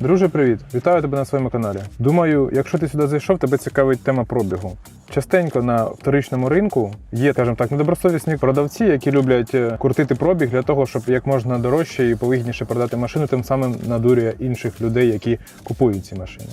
Друже, привіт! Вітаю тебе на своєму каналі. Думаю, якщо ти сюди зайшов, тебе цікавить тема пробігу. Частенько на вторичному ринку є, скажімо так, недобросовісні продавці, які люблять е, крутити пробіг для того, щоб як можна дорожче і повигідніше продати машину, тим самим надурює інших людей, які купують ці машини.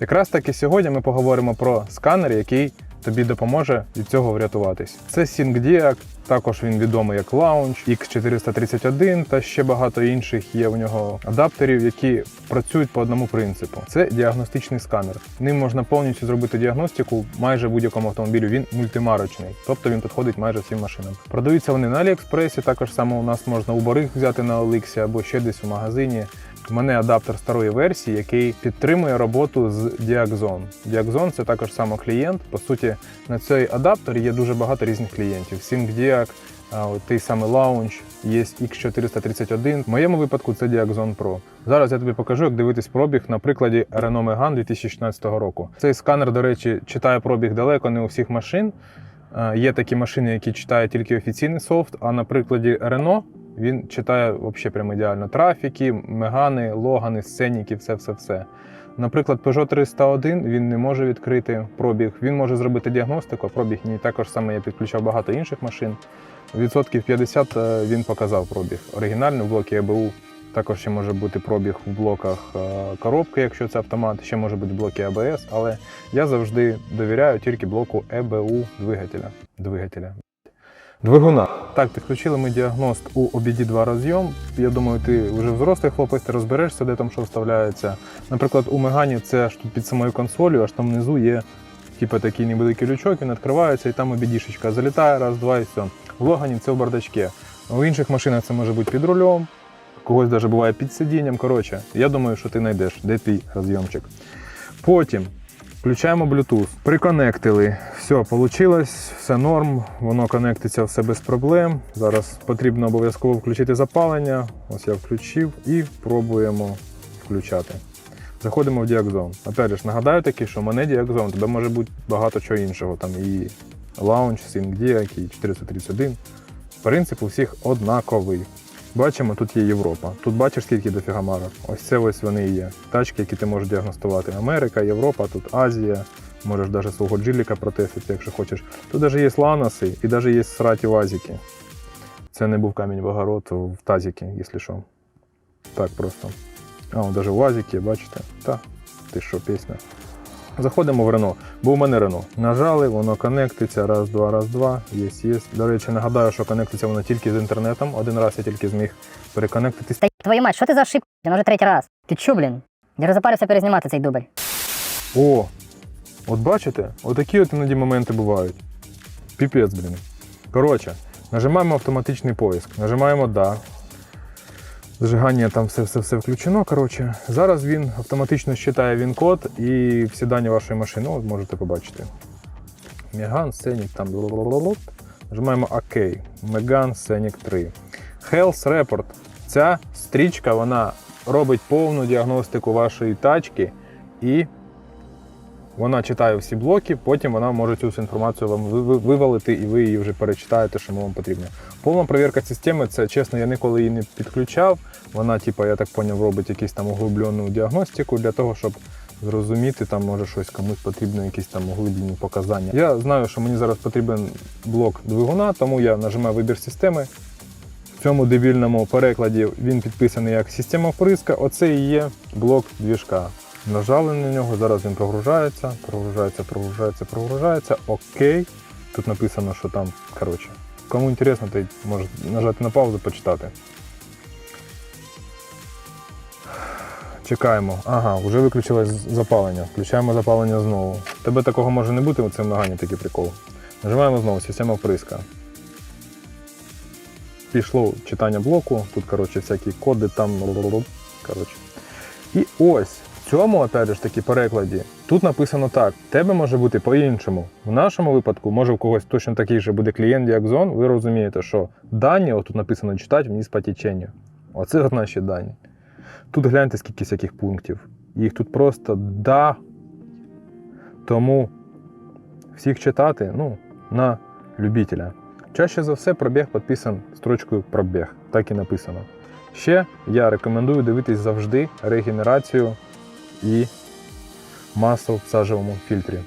Якраз таки сьогодні ми поговоримо про сканер, який тобі допоможе від цього врятуватись. Це SyncDiac, також він відомий як Launch, X431 та ще багато інших є у нього адаптерів, які працюють по одному принципу. Це діагностичний сканер. Ним можна повністю зробити діагностику майже будь-якому автомобілю. Він мультимарочний, тобто він підходить майже всім машинам. Продаються вони на Аліекспресі, також само у нас можна у Бориг взяти на Оликсі або ще десь у магазині. У мене адаптер старої версії, який підтримує роботу з Diaxon. Diaxon – це також само клієнт. По суті, на цей адаптер є дуже багато різних клієнтів. SyncDiac, той самий Launch, є X431. В моєму випадку це Diaxon Pro. Зараз я тобі покажу, як дивитись пробіг на прикладі Renault Megane 2016 року. Цей сканер, до речі, читає пробіг далеко не у всіх машин. Є такі машини, які читають тільки офіційний софт, а на прикладі Renault він читає взагалі прям ідеально трафіки, мегани, логани, сценіки, все-все-все. Наприклад, Peugeot 301 він не може відкрити пробіг. Він може зробити діагностику, а пробіг ні. Також саме я підключав багато інших машин. Відсотків 50 е, він показав пробіг. Оригінальний в блокі ЕБУ. Також ще може бути пробіг в блоках е, коробки, якщо це автомат, ще може бути блоки АБС, але я завжди довіряю тільки блоку ЕБУ двигателя. двигателя. Двигуна. Так, підключили ми діагност у обіді 2 розйом. Я думаю, ти вже взрослий хлопець, ти розберешся, де там що вставляється. Наприклад, у Мегані це аж тут під самою консолью, аж там внизу є типу, такий невеликий лючок, він відкривається і там обідішечка залітає, раз, два і все. В Логані це в бардачке. У інших машинах це може бути під рулем, когось навіть буває під сидінням. Коротше, я думаю, що ти знайдеш, де твій розйомчик. Потім Включаємо Bluetooth. Приконектили. Все, вийшло, все норм, воно конектиться все без проблем. Зараз потрібно обов'язково включити запалення. Ось я включив і пробуємо включати. Заходимо в Diaxon. Опять же, нагадаю таки, що в мене Diaxon, тебе може бути багато чого іншого. Там і Launch, SyncDiac, і 431. Принцип у всіх однаковий. Бачимо, тут є Європа. Тут бачиш, скільки дофіга марок. Ось це ось вони є. Тачки, які ти можеш діагностувати. Америка, Європа, тут Азія. Можеш навіть свого джиліка протестити, якщо хочеш. Тут навіть є ланоси і навіть є сраті вазики. Це не був камінь в огород в тазіки, якщо що. Так просто. А, навіть вазики, бачите? Та, ти що, пісня. Заходимо в Рено, бо у мене Рено. Нажали, воно конектиться, раз, два, раз, два. Є, є. До речі, нагадаю, що конектиться воно тільки з інтернетом. Один раз я тільки зміг переконектитись. Та твою мать, що ти за ошибка? Блін, вже третій раз. Ти чо, блін? Я вже запарився перезнімати цей дубль. О! От бачите, отакі от іноді моменти бувають. Піпець, блін. Коротше, нажимаємо автоматичний поиск. Нажимаємо Да. Зажигання там все-все-все включено. Коротше, зараз він автоматично считає він-код і всі дані вашої машини. От можете побачити. Меган, Сенік, там. Нажимаємо ОК. Меган, Сенік 3. Health Report. Ця стрічка вона робить повну діагностику вашої тачки і вона читає всі блоки, потім вона може цю всю інформацію вам ви- ви- вивалити, і ви її вже перечитаєте, що вам потрібно. Повна перевірка системи, це чесно, я ніколи її не підключав. Вона, типу, я так поняв, робить якусь там углублену діагностику для того, щоб зрозуміти, там може щось комусь потрібно, якісь там углублені показання. Я знаю, що мені зараз потрібен блок двигуна, тому я нажимаю вибір системи. В цьому дебільному перекладі він підписаний як система вприска. Оце і є блок двіжка. Нажали на нього, зараз він прогружається, прогружається, прогружається, прогружається. Окей. Тут написано, що там, коротше. Кому інтересно, той може нажати на паузу, почитати. Чекаємо. Ага, вже виключилось запалення. Включаємо запалення знову. Тебе такого може не бути, це в Нагані такий прикол. Нажимаємо знову, система вприска. Пішло читання блоку, тут, коротше, всякі коди там. Коротше. І ось цьому, опять же таки, перекладі, тут написано так: тебе може бути по-іншому. В нашому випадку, може в когось точно такий же буде клієнт Діакзон, ви розумієте, що дані, отут написано читати вниз по теченню. Оце наші дані. Тут гляньте, скільки всяких пунктів. Їх тут просто да. Тому всіх читати ну, на любителя. Чаще за все пробіг підписан строчкою пробіг, так і написано. Ще я рекомендую дивитись завжди регенерацію і масу в сажевому фільтрі.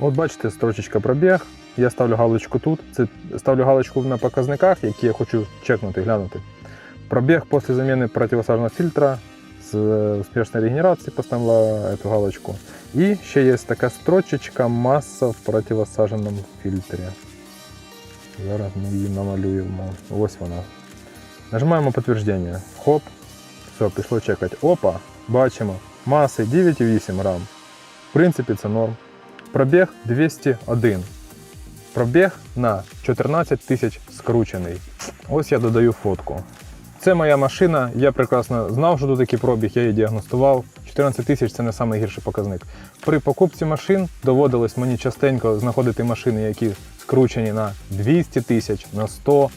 От бачите, строчечка пробіг. Я ставлю галочку тут. Це ставлю галочку на показниках, які я хочу чекнути, глянути. Пробег после замены противосажного фильтра с э, успешной регенерацией поставила эту галочку. І ще є така строчечка масса в противосаженому фільтрі. Зараз ми її намалюємо. Ось вона. Нажимаємо підтвердження. Хоп. Все, пішло чекати. Опа, бачимо. Маси 9,8 грам. В принципі, це норм. Пробіг 201. Пробіг на 14 тисяч скручений. Ось я додаю фотку. Це моя машина, я прекрасно знав, що тут такий пробіг, я її діагностував. 14 тисяч це не найгірший показник. При покупці машин доводилось мені частенько знаходити машини, які скручені на 200 тисяч, на 100.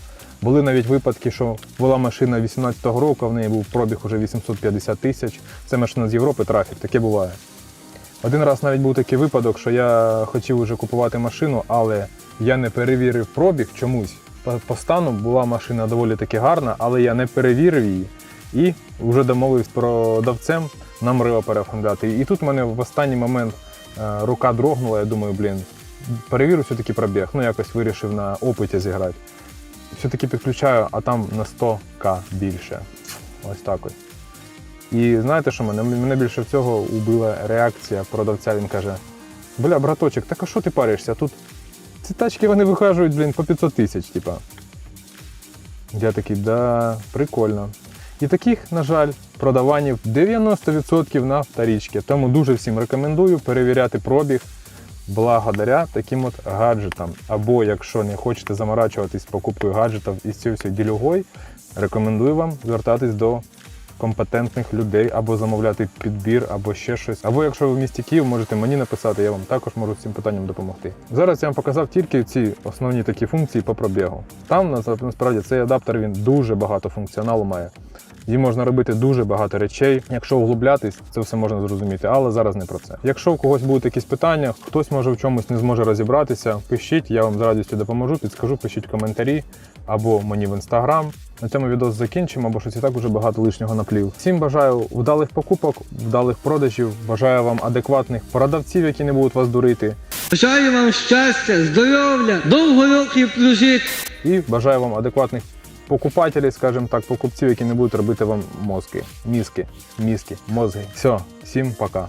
Були навіть випадки, що була машина 18-го року, в неї був пробіг уже 850 тисяч. Це машина з Європи, трафік, таке буває. Один раз навіть був такий випадок, що я хотів уже купувати машину, але я не перевірив пробіг чомусь. По, стану була машина доволі таки гарна, але я не перевірив її і вже домовився з продавцем нам рио переоформляти. І тут в мене в останній момент е, рука дрогнула, я думаю, блін, перевірю все-таки пробіг. Ну, якось вирішив на опиті зіграти. Все-таки підключаю, а там на 100к більше. Ось так ось. І знаєте, що мене? Мене більше всього убила реакція продавця. Він каже: Бля, браточок, так а що ти паришся? Тут ці тачки вони вихажують, блін, по 500 тисяч, типа. Я такий, да, прикольно. І таких, на жаль, продаванів 90% на вторічки. Тому дуже всім рекомендую перевіряти пробіг благодаря таким от гаджетам. Або якщо не хочете заморачуватись покупкою гаджетів із цією всією ділюгою, рекомендую вам звертатись до компетентних людей або замовляти підбір, або ще щось. Або якщо ви в місті Київ, можете мені написати, я вам також можу з цим питанням допомогти. Зараз я вам показав тільки ці основні такі функції по пробігу. Там насправді цей адаптер він дуже багато функціоналу має. Їм можна робити дуже багато речей. Якщо углублятись, це все можна зрозуміти, але зараз не про це. Якщо у когось будуть якісь питання, хтось може в чомусь не зможе розібратися, пишіть, я вам з радістю допоможу, підскажу, пишіть коментарі або мені в інстаграм. На цьому відео закінчимо, бо щось і так уже багато лишнього наплів. Всім бажаю вдалих покупок, вдалих продажів. Бажаю вам адекватних продавців, які не будуть вас дурити. Бажаю вам щастя, здоров'я, довго років прожити. І бажаю вам адекватних покупателів, скажімо так, покупців, які не будуть робити вам мозки, мізки, мізки, мозги. Все, всім пока.